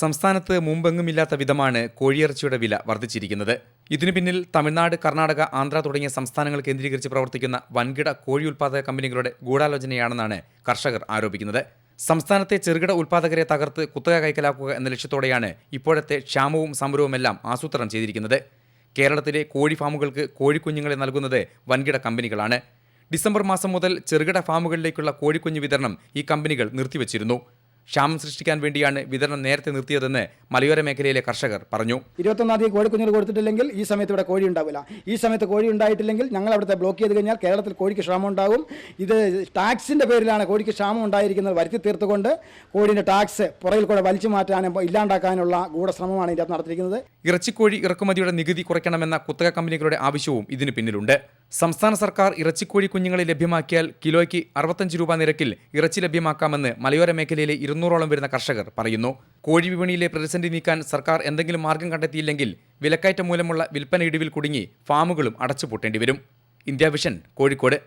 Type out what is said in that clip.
സംസ്ഥാനത്ത് മുമ്പെങ്ങുമില്ലാത്ത വിധമാണ് കോഴിയിറച്ചിയുടെ വില വർദ്ധിച്ചിരിക്കുന്നത്. ഇതിനു പിന്നിൽ തമിഴ്നാട് കർണാടക ആന്ധ്ര തുടങ്ങിയ സംസ്ഥാനങ്ങൾ കേന്ദ്രീകരിച്ച് പ്രവർത്തിക്കുന്ന വൻകിട കോഴി ഉൽപ്പാദക കമ്പനികളുടെ ഗൂഢാലോചനയാണെന്നാണ് കർഷകർ ആരോപിക്കുന്നത്. സംസ്ഥാനത്തെ ചെറുകിട ഉൽപ്പാദകരെ തകർത്ത് കുത്തക കൈക്കലാക്കുക എന്ന ലക്ഷ്യത്തോടെയാണ് ഇപ്പോഴത്തെ ക്ഷാമവും സമരവുമെല്ലാം ആസൂത്രണം ചെയ്തിരിക്കുന്നത്. കേരളത്തിലെ കോഴി ഫാമുകൾക്ക് കോഴിക്കുഞ്ഞുങ്ങളെ നൽകുന്നത് വൻകിട കമ്പനികളാണ്. ഡിസംബർ മാസം മുതൽ ചെറുകിട ഫാമുകളിലേക്കുള്ള കോഴിക്കുഞ്ഞ് വിതരണം ഈ കമ്പനികൾ നിർത്തിവച്ചിരുന്നു. ക്ഷാമം സൃഷ്ടിക്കാൻ വേണ്ടിയാണ് വിതരണം നേരത്തെ നിർത്തിയതെന്ന് മലയോര മേഖലയിലെ കർഷകർ പറഞ്ഞു. ഇരുപത്തൊന്നാം തീയതി കോഴിക്കുഞ്ഞു കൊടുത്തിട്ടില്ലെങ്കിൽ ഈ സമയത്ത് ഇവിടെ കോഴി ഉണ്ടാവില്ല. ഈ സമയത്ത് കോഴി ഉണ്ടായിട്ടില്ലെങ്കിൽ ഞങ്ങൾ അവിടുത്തെ ബ്ലോക്ക് ചെയ്ത് കഴിഞ്ഞാൽ കേരളത്തിൽ കോഴിക്ക് ക്ഷാമം ഉണ്ടാകും. ഇത് ടാക്സിന്റെ പേരിലാണ് കോഴിക്ക് ക്ഷാമം ഉണ്ടായിരിക്കുന്നത് വരുത്തി തീർത്തുകൊണ്ട് കോഴിന്റെ ടാക്സ് പുറകിൽ കൂടെ വലിച്ചു മാറ്റാനും ഇല്ലാണ്ടാക്കാനുള്ള ഗൂഢശ്രമമാണ് ഇതിനകത്ത് നടത്തിയിരിക്കുന്നത്. ഇറച്ചിക്കോഴി ഇറക്കുമതിയുടെ നികുതി കുറയ്ക്കണമെന്ന കുത്തക കമ്പനികളുടെ ആവശ്യവും ഇതിന് പിന്നിലുണ്ട്. സംസ്ഥാന സർക്കാർ ഇറച്ചിക്കോഴി കുഞ്ഞുങ്ങളെ ലഭ്യമാക്കിയാൽ കിലോയ്ക്ക് അറുപത്തഞ്ച് രൂപ നിരക്കിൽ ഇറച്ചി ലഭ്യമാക്കാമെന്ന് മലയോര മേഖലയിലെ ഇരുന്നൂറോളം വരുന്ന കർഷകർ പറയുന്നു. കോഴി വിപണിയിലെ പ്രതിസന്ധി നീക്കാൻ സർക്കാർ എന്തെങ്കിലും മാർഗം കണ്ടെത്തിയില്ലെങ്കിൽ വിലക്കയറ്റം മൂലമുള്ള വിൽപ്പന ഇടിവിൽ കുടുങ്ങി ഫാമുകളും അടച്ചുപൂട്ടേണ്ടി വരും ഇന്ത്യ വിഷൻ കോഴിക്കോട്.